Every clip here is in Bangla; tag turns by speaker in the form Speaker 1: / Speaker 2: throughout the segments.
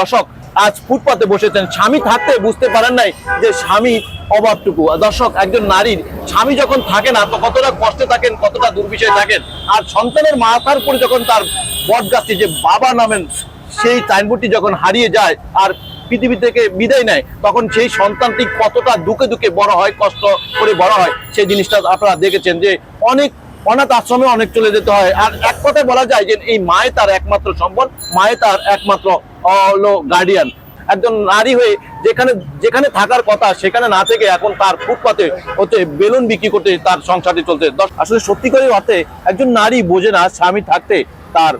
Speaker 1: দর্শক, আজ ফুটপাতে বসেছেন। স্বামী থাকতে বুঝতে পারেন নাই যে স্বামী অভাবটুকু দর্শক, একজন নারীর স্বামী যখন থাকে না, তো কতটা কষ্টে থাকেন, কতটা দুর্বিষয়ে থাকেন। আর সন্তানের মাথার উপরে যখন তার বটগাছটি যে বাবা নামেন, সেই সাইনবোর্ডটি যখন হারিয়ে যায় আর পৃথিবী থেকে বিদায় নেয়, তখন সেই সন্তানটি কতটা দুঃখে দুঃখে বড় হয়, কষ্ট করে বড় হয় সেই জিনিসটা আপনারা দেখেছেন যে অনেক অনাথ আশ্রমে অনেক চলে যেতে হয়। আর এক কথায় বলা যায় যে এই মায়ে তার একমাত্র সম্বল, মায়ে তার একমাত্র হলো গার্ডিয়ান একজন নারী হয়ে যেখানে যেখানে থাকার কথা, সেখানে না থেকে এখন তার ফুটপাতে হচ্ছে বেলুন বিক্রি করতে তার সংসারটি চলছে। আসলে সত্যিকারের অর্থে একজন নারী বোঝে না স্বামী থাকতে তার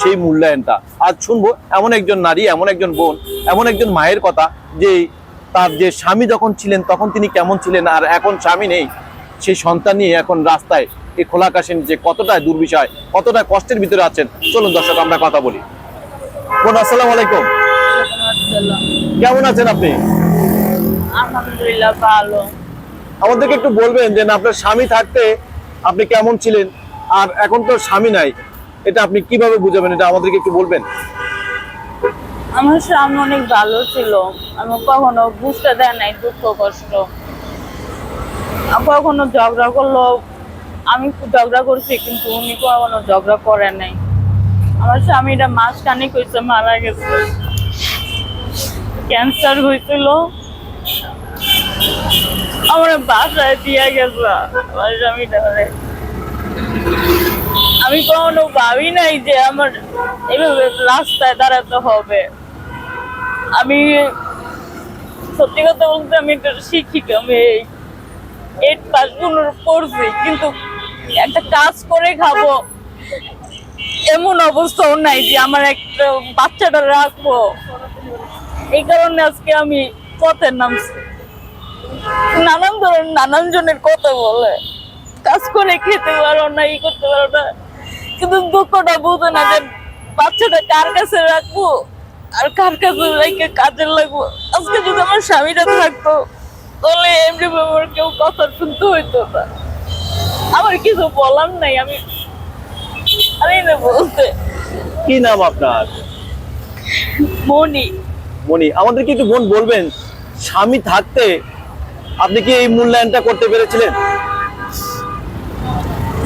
Speaker 1: সেই মূল্যায়নটা। আজ শুনব এমন একজন নারী, এমন একজন বোন, এমন একজন মায়ের কথা যে তার যে স্বামী যখন ছিলেন, তখন তিনি কেমন ছিলেন আর এখন স্বামী নেই। সেই সন্তান নিয়ে এখন রাস্তায়, এই খোলা আকাশের যে কতটা দুর্বিষয়, কতটা কষ্টের ভিতরে আছেন। চলুন দর্শক, আমরা কথা বলি। বোন আসসালামু আলাইকুম। কেমন আছেন আপনি?
Speaker 2: আলহামদুলিল্লাহ ভালো।
Speaker 1: আমাদেরকে একটু বলবেন যে আপনার স্বামী থাকতে আপনি কেমন ছিলেন? আর এখন তো স্বামী নাই। এটা আপনি কীভাবে বুঝাবেন? এটা আমাদেরকে একটু বলবেন।
Speaker 2: আমার স্বামী অনেক ভালো ছিল। আমি কখনো বুঝতে দেয় নাই দুঃখ কষ্ট। কখনো ঝগড়া করল আমি খুব ঝগড়া করছি কিন্তু উনি কখনো ঝগড়া করে নাই। আমার স্বামীটা মাস খানিক হয়েছে মারা গেছে। ক্যান্সার হয়েছিল আমার বাসায় দিয়ে গেছে। আমার স্বামীটা আমি কখনো ভাবি নাই যে আমার এভাবে রাস্তায় দাঁড়াতে হবে। আমি সত্যি কথা বলতে আমি একটা শিক্ষিত আমি এইট পাস পড়ছি, কিন্তু একটা কাজ করে খাব। এমন অবস্থাও নাই যে আমার একটা বাচ্চাটা রাখব। এই কারণে আজকে আমি পথের নামছি। নানান ধরনের, নানান জনের কথা বলে। কাজ করে খেতে পারো না, ই করতে পারো না। কিন্তু দুঃখটা বুঝে না যে বাচ্চাটা কার কাছে রাখব? আর কার কাছে রেখে কাজে লাগবো? আজকে যদি আমার স্বামীটা থাকতো, তাহলে এমনি কেউ কথা শুনতে হইতো না। আমার কিছু বলার নাই, আমি আমি না বলতে।
Speaker 1: কি নাম আপনার?
Speaker 2: মনি
Speaker 1: মনি আমাদেরকে একটু বোন বলবেন? স্বামী থাকতে আপনি কি এই মূল্যায়নটা করতে পেরেছিলেন?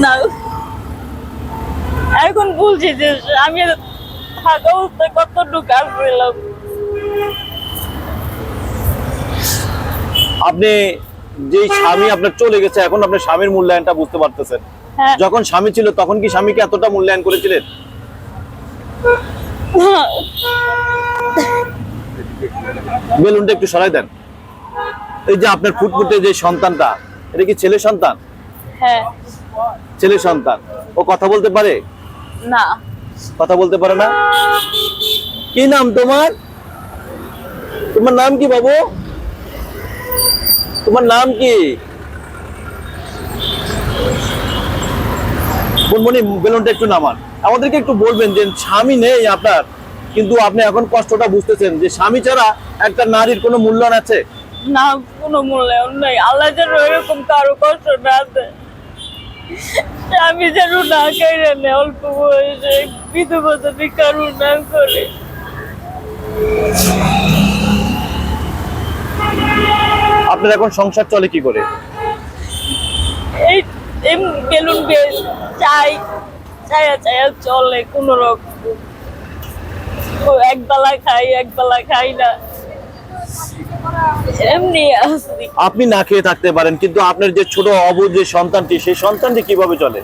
Speaker 2: না। এখন বলছি যে আমি থাকা অবস্থায় কতটুকু আসছিলাম
Speaker 1: আপনি যেই স্বামী আপনার চলে গেছে এখন আপনার স্বামীর মূল্যায়নটা বুঝতে পারতেছেন। যখন স্বামী ছিল তখন কি স্বামীকে এতটা মূল্যায়ন করেছিলেন? বেলুনটা একটু সরাই দেন। এই যে আপনার ফুটফুটে যে সন্তানটা এটা কি ছেলে সন্তান?
Speaker 2: হ্যাঁ।
Speaker 1: ছেলে সন্তান। ও কথা বলতে পারে?
Speaker 2: না।
Speaker 1: কথা বলতে পারে না? কি নাম তোমার? তোমার নাম কি বাবু? তোমার নাম কি? মনমনি বেলুনটা একটু নামান। আমাদেরকে একটু বলবেন যে স্বামী নেই আপনার কিন্তু আপনি এখন কষ্টটা বুঝতেছেন যে স্বামী ছাড়া একটা নারীর কোনো মূল্যায়ন আছে?
Speaker 2: না কোনো মূল্যায়ন নাই। আল্লাহ যেন এরকম কারও কষ্ট না দেয়। আমি যেন না নে অল্প বয়সে না করে।
Speaker 1: আপনার এখন সংসার চলে কি করে?
Speaker 2: এই বেলুন বেশ চাই চায়া চায়া চলে কোন রকম। একবেলা খাই একবেলা খাই না। এমনি
Speaker 1: আপনি না খেয়ে থাকতে পারেন কিন্তু আপনার যে ছোট অবুধ যে সন্তানটি সেই সন্তানটি কীভাবে চলে?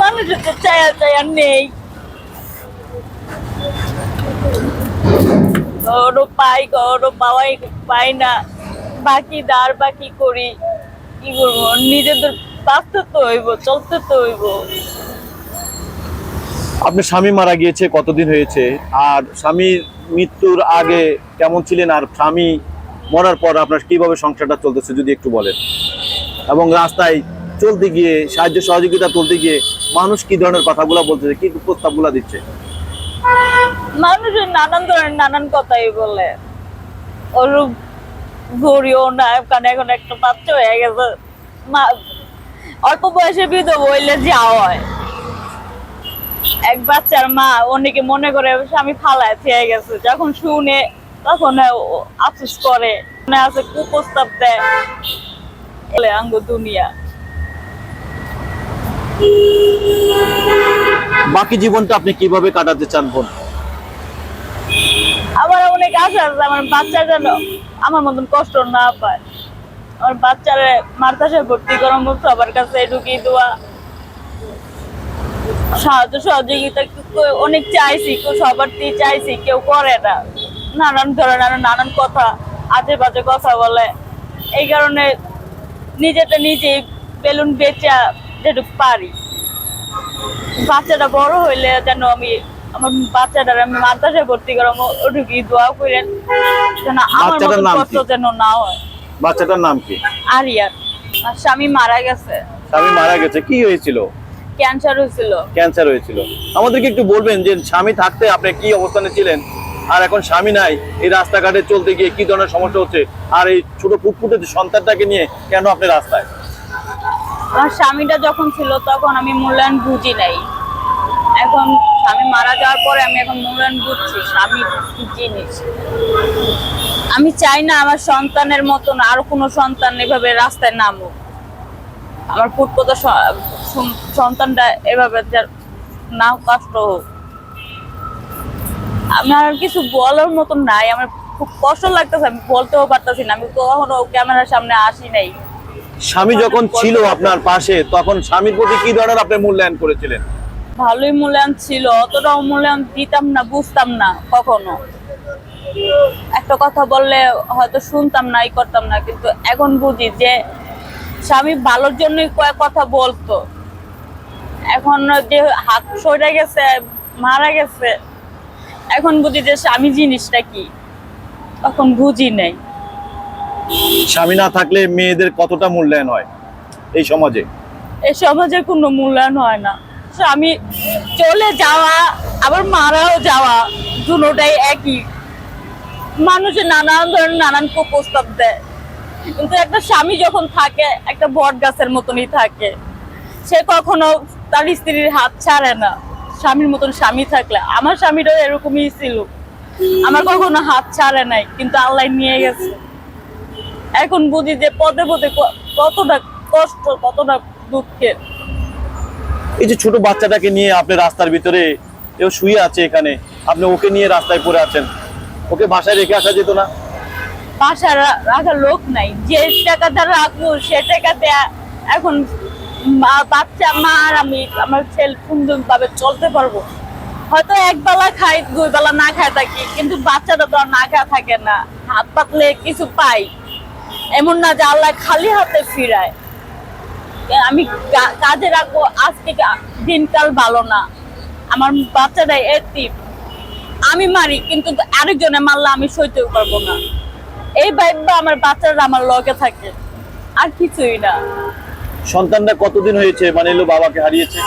Speaker 2: মানুষের তো চায়া চায়া নেই। ওরও পাই ওরও পাওয়াই পাই না। বাকি দার বাকি করি। কি করব? নিজেদের বাঁচতে তো হইব চলতে তো হইব।
Speaker 1: আপনার স্বামী মারা গিয়েছে কতদিন হয়েছে? আর স্বামীর মৃত্যুর আগে কেমন ছিলেন? আর স্বামী মরার পর আপনার কীভাবে সংসারটা চলতেছে যদি একটু বলেন? এবং রাস্তায় চলতে গিয়ে সাহায্য সহযোগিতা তুলতে গিয়ে মানুষ কি ধরনের কথাগুলো বলতেছে কি প্রস্তাবগুলো দিচ্ছে?
Speaker 2: মানুষের নানান ধরনের নানান কথাই বলে। ওর ঘুরিও না, কারণ এখন একটা বাচ্চা হয়ে গেছে। অল্প বয়সে বিধব হইলে যা হয়। এক বাচ্চার মা, অনেকে মনে করে স্বামী ফালায় থেকে গেছে। যখন শুনে, তখন আফসোস করে। মনে আছে কুপ্রস্তাব দেয়। আঙ্গ দুনিয়া।
Speaker 1: বাকি জীবনটা আপনি কীভাবে কাটাতে চান, বোন?
Speaker 2: আমার অনেক আশা আছে, আমার বাচ্চা যেন আমার মতন কষ্ট না পায়। আমার বাচ্চারে মাদ্রাসায় ভর্তি করার মতো সবার কাছে ঢুকিয়ে দেওয়া। সাহায্য সহযোগিতা অনেক চাইছি, কেউ সবার দিয়ে চাইছি, কেউ করে না। নানান ধরনের নানান কথা, আজে বাজে কথা বলে। এই কারণে নিজেটা নিজে বেলুন বেচা যেটুকু পারি। বাচ্চাটা বড় হইলে যেন আমি আমার বাচ্চাটার আমি মাদ্রাসায় ভর্তি করাম ওটুকি দোয়া করেন যেন আমার মতো কষ্ট যেন না হয়।
Speaker 1: বাচ্চাটার নাম কি?
Speaker 2: আরিয়ার আর স্বামী মারা গেছে।
Speaker 1: স্বামী মারা গেছে কি হয়েছিল?
Speaker 2: ক্যান্সার হয়েছিল।
Speaker 1: ক্যান্সার হয়েছিল। আমাদেরকে একটু বলবেন যে স্বামী থাকতে আপনি কি অবস্থানে ছিলেন? আর এখন স্বামী নাই এই রাস্তাঘাটে চলতে গিয়ে কি ধরনের সমস্যা হচ্ছে? আর এই ছোট ফুটফুটে সন্তানটাকে নিয়ে কেন আপনি রাস্তায়?
Speaker 2: আমার স্বামীটা যখন ছিল তখন আমি মূল্যায়ন বুঝি নাই। এখন মারা যাওয়ার পরে আমি এখন মূল্যায়ন বুঝছি স্বামী কি জিনিস আমি চাই না আমার সন্তানের মতন আরও কোনো সন্তান এভাবে রাস্তায় নামুক। আমার পুত্র সন্তানটা এভাবে না কষ্ট হোক। আমার কিছু বলার মতন নাই আমার খুব কষ্ট লাগতেছে আমি বলতেও পারতেছি না আমি কখনো ক্যামেরার সামনে আসি নাই।
Speaker 1: স্বামী যখন ছিল আপনার পাশে তখন স্বামীর প্রতি কি ধরনের আপনি মূল্যায়ন করেছিলেন?
Speaker 2: ভালোই মূল্যায়ন ছিল অতটাও মূল্যায়ন দিতাম না বুঝতাম না কখনো। একটা কথা বললে হয়তো শুনতাম না ই করতাম না কিন্তু এখন বুঝি যে স্বামী ভালোর জন্যই কয়েক কথা বলতো। এখন যে হাত সরে গেছে মারা গেছে এখন বুঝি যে স্বামী জিনিসটা কি? তখন বুঝি নেই।
Speaker 1: স্বামী না থাকলে মেয়েদের কতটা মূল্যায়ন হয় এই সমাজে?
Speaker 2: এই সমাজে কোনো মূল্যায়ন হয় না। স্বামী চলে যাওয়া, আবার মারাও যাওয়া, দুটোটাই একই। মানুষের নানান ধরনের নানান প্রস্তাব দেয়। কিন্তু একটা স্বামী যখন থাকে, একটা বট গাছের মতনই থাকে। সে কখনো তার স্ত্রীর হাত ছাড়ে না। স্বামীর মতন স্বামী থাকলে, আমার স্বামীটাও এরকমই ছিল। আমার কখনো হাত ছাড়ে নাই, কিন্তু আল্লাহ নিয়ে গেছে। এখন বুঝি যে পদে পদে কতটা কষ্ট, কতটা দুঃখের।
Speaker 1: এই যে ছোট বাচ্চাটাকে নিয়ে আপনি রাস্তার ভিতরে কেউ শুয়ে আছে এখানে, আপনি ওকে নিয়ে রাস্তায় পড়ে আছেন। ওকে বাসায় রেখে আসা যেত না?
Speaker 2: বাসা রা- রাখার লোক নাই। যে টাকাটা রাখব সে টাকাতে এখন বাচ্চা, মা আর আমি আমার ছেলে সুন্দর ভাবে চলতে পারব। হয়তো এক বেলা খাই, দুই বেলা না খায় থাকি, কিন্তু বাচ্চাটা তো না খায় থাকে না। হাত পাতলে কিছু পাই। এমন না যে আল্লাহ খালি হাতে ফিরায়। কাজে রাখব আজকে দিনকাল ভালো না। আমার বাচ্চাটা এতিম আমি মারি কিন্তু আরেকজনে মারলে আমি সইতেও পারব না। এই ভাইবা আমার বাচ্চারা আমার লগে থাকে। আর কিছুই না।
Speaker 1: সন্তানটা কতদিন হয়েছে? মানে এলো বাবাকে হারিয়েছে?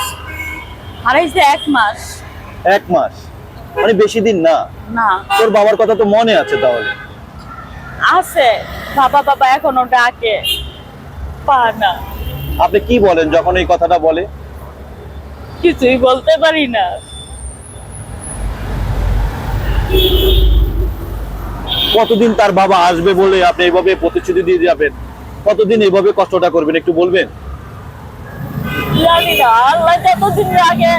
Speaker 2: হারাইছে এক মাস।
Speaker 1: এক মাস। মানে বেশি দিন না?
Speaker 2: না।
Speaker 1: তোর বাবার কথা তো মনে আছে তাহলে?
Speaker 2: আছে। বাবা বাবা এখনও ডাকে। পা না।
Speaker 1: আপনি কি বলেন যখন এই কথাটা বলে?
Speaker 2: কিছুই বলতে পারি না।
Speaker 1: কতদিন তার বাবা আসবে বলে আপনি এইভাবে প্রতিশ্রুতি দিয়ে যাবেন? কতদিন এইভাবে কষ্টটা করবেন একটু বলবেন?
Speaker 2: জানি না আল্লাহ যতদিন আগে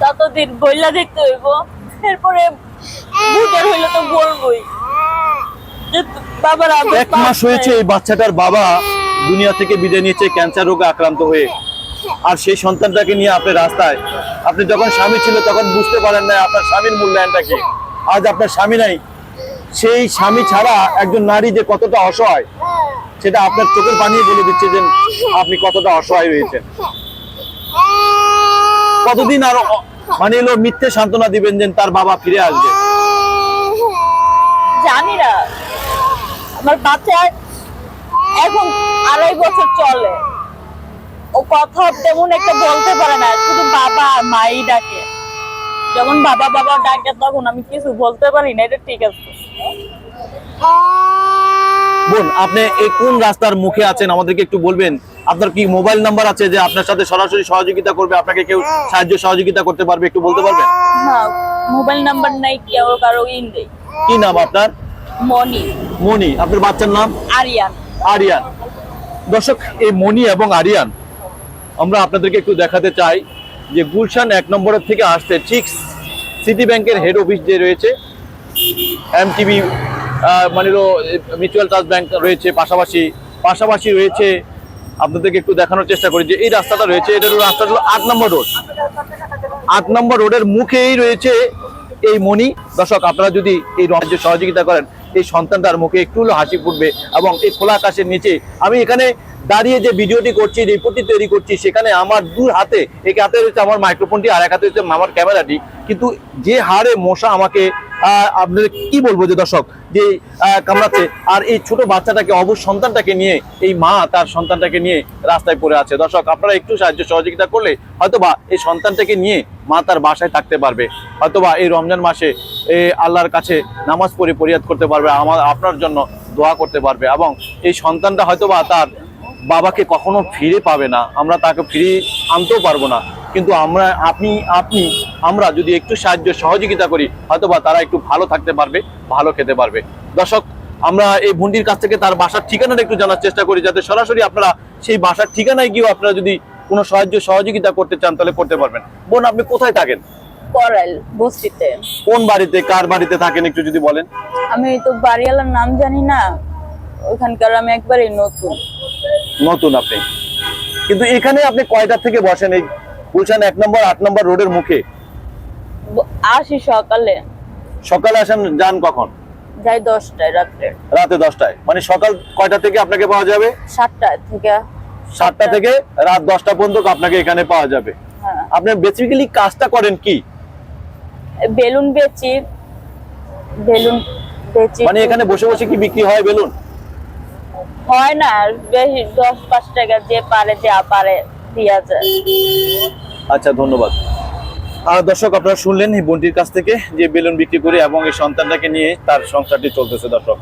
Speaker 2: ততদিন বইলা দেখতে হইব এরপরে বুঝার হইলে তো বলবোই।
Speaker 1: এক মাস হয়েছে এই বাচ্চাটার বাবা দুনিয়া থেকে বিদায় নিয়েছে ক্যান্সার রোগে আক্রান্ত হয়ে। আর সেই সন্তানটাকে নিয়ে আপনি রাস্তায় আপনি যখন স্বামী ছিল তখন বুঝতে পারেন না আপনার স্বামীর মূল্যায়নটা কি। আজ আপনার স্বামী নাই। সেই স্বামী ছাড়া একজন নারী যে কতটা অসহায় সেটা আপনার চোখের পানি বলে দিচ্ছে যে আপনি কতটা অসহায় হয়েছেন। কতদিন আরও মানে এলো মিথ্যে সান্ত্বনা দিবেন যে তার বাবা ফিরে আসবে।
Speaker 2: জানি না। আমার বাচ্চা এখন আড়াই বছর চলে। ও কথা তেমন একটা বলতে পারে না শুধু বাবা আর মাই ডাকে। যখন বাবা বাবা ডাকে তখন আমি কিছু বলতে পারি না এটা ঠিক আছে।
Speaker 1: বোন আপনি এই কোন রাস্তার মুখে আছেন? আমাদেরকে একটু বলবেন। আপনার কি মোবাইল নাম্বার আছে যে আপনার সাথে সরাসরি সহযোগিতা করবে? আপনাকে কেউ সাহায্য সহযোগিতা করতে পারবে? একটু বলতে পারবেন?
Speaker 2: না মোবাইল নাম্বার নাই কেউ কারও ইন দেই
Speaker 1: কি নাম আপনার?
Speaker 2: মনি।
Speaker 1: মনি আপনার বাচ্চার নাম?
Speaker 2: আরিয়ান।
Speaker 1: আরিয়ান। দর্শক এই মনি এবং আরিয়ান আমরা আপনাদেরকে একটু দেখাতে চাই যে গুলশান এক নম্বরের থেকে আসতে ঠিক সিটি ব্যাংকের হেড অফিস যে রয়েছে এম এমটিবি মানে মিউচুয়াল ট্রাস্ট ব্যাংক রয়েছে পাশাপাশি। পাশাপাশি রয়েছে আপনাদেরকে একটু দেখানোর চেষ্টা করি যে এই রাস্তাটা রয়েছে এটার রাস্তাটা হলো আট নম্বর রোড। আট নম্বর রোডের মুখেই রয়েছে এই মণি। দর্শক আপনারা যদি এই রাজ্য সহযোগিতা করেন এই সন্তানটার মুখে একটু হলো হাসি ফুটবে এবং এই খোলা আকাশের নিচে আমি এখানে দাঁড়িয়ে যে ভিডিওটি করছি, রিপোর্টটি তৈরি করছি, সেখানে আমার দু হাতে, এক হাতে রয়েছে আমার মাইক্রোফোনটি আর এক হাতে রয়েছে আমার ক্যামেরাটি। কিন্তু যে হারে মশা আমাকে আপনাদের কি বলব যে দর্শক, যে কামড়াচ্ছে, আর এই ছোট বাচ্চাটাকে অবশ সন্তানটাকে নিয়ে, এই মা তার সন্তানটাকে নিয়ে রাস্তায় পড়ে আছে। দর্শক, আপনারা একটু সাহায্য সহযোগিতা করলে হয়তোবা এই সন্তানটাকে নিয়ে মা তার বাসায় থাকতে পারবে। হয়তোবা এই রমজান মাসে আল্লাহর কাছে নামাজ পড়ে পরিয়াদ করতে পারবে আমার আপনার জন্য দোয়া করতে পারবে এবং এই সন্তানটা হয়তোবা তার বাবাকে কখনো ফিরে পাবে না। আমরা তাকে ফিরে আনতেও পারব না। কিন্তু আমরা আপনি আপনি আমরা যদি একটু সাহায্য সহযোগিতা করি হয়তোবা তারা একটু ভালো থাকতে পারবে ভালো খেতে পারবে। দর্শক আমরা এই ভুন্ডির কাছ থেকে তার বাসার ঠিকানাটা একটু জানার চেষ্টা করি যাতে সরাসরি আপনারা সেই বাসার ঠিকানায় গিয়েও আপনারা যদি কোনো সাহায্য সহযোগিতা করতে চান তাহলে করতে পারবেন। বোন আপনি কোথায় থাকেন?
Speaker 2: বস্তিতে।
Speaker 1: কোন বাড়িতে কার বাড়িতে থাকেন একটু যদি বলেন?
Speaker 2: আমি তো বাড়িওয়ালার নাম জানি না ওখানকার আমি একবারই নতুন।
Speaker 1: নতুন আপনি। কিন্তু এখানে আপনি কয়টা থেকে বসেন এই গুলশান এক নম্বর আট নম্বর রোডের মুখে?
Speaker 2: আসি সকালে।
Speaker 1: সকালে আসেন যান কখন?
Speaker 2: যাই দশটায় রাত্রে।
Speaker 1: রাতে দশটায়। মানে সকাল কয়টা থেকে আপনাকে পাওয়া যাবে?
Speaker 2: সাতটা থেকে।
Speaker 1: সাতটা থেকে রাত দশটা পর্যন্ত আপনাকে এখানে পাওয়া যাবে।
Speaker 2: হ্যাঁ।
Speaker 1: আপনি বেসিক্যালি কাজটা করেন কি?
Speaker 2: বেলুন বেচি। বেলুন বেচি।
Speaker 1: মানে এখানে বসে বসে কি বিক্রি হয় বেলুন?
Speaker 2: হয় না বেশি দশ পাঁচ টাকা যে পারে যা পারে দিয়া যায়।
Speaker 1: আচ্ছা ধন্যবাদ। আর দর্শক, আপনারা শুনলেন এই বোনটির কাছ থেকে যে বেলুন বিক্রি করে এবং এই সন্তানটাকে নিয়ে তার সংসারটি চলতেছে, দর্শক।